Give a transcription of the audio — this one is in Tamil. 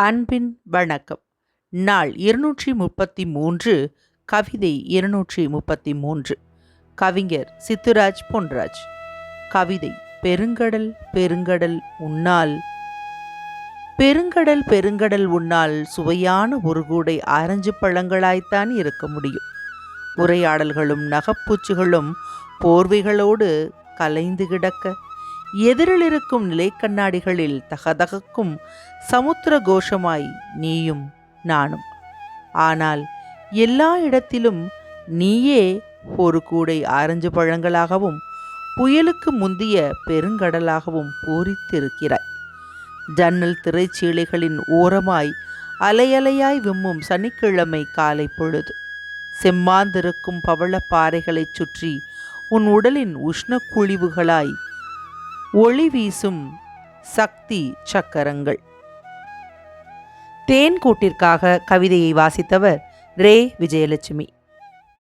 அன்பின் வணக்கம். நாள் இருநூற்றி முப்பத்தி மூன்று கவிதை இருநூற்றி முப்பத்தி மூன்று கவிஞர் சித்துராஜ் பொன்ராஜ். கவிதை பெருங்கடல் பெருங்கடல் உன்னால். பெருங்கடல் பெருங்கடல் உன்னால் சுவையான ஒரு கூடை ஆரஞ்சு பழங்களாய்த்தான் இருக்க முடியும். உரையாடல்களும் நகப்பூச்சுகளும் போர்வைகளோடு கலைந்து கிடக்க எதிரில் இருக்கும் நிலைக்கண்ணாடிகளில் தகதகக்கும் சமுத்திர கோஷமாய் நீயும் நானும். ஆனால் எல்லா இடத்திலும் நீயே ஒரு கூடை ஆரஞ்சு பழங்களாகவும் புயலுக்கு முந்திய பெருங்கடலாகவும் பூரித்திருக்கிறாய். ஜன்னல் திரைச்சீலைகளின் ஓரமாய் அலையலையாய் விம்மும் சனிக்கிழமை காலை பொழுது செம்மாந்திருக்கும் பவளப்பாறைகளைச் சுற்றி உன் உடலின் உஷ்ண குழிவுகளாய் ஒளி வீசும் சக்தி சக்கரங்கள். தேன் கூட்டிற்காக கவிதையை வாசித்தவர் ரே. விஜயலட்சுமி.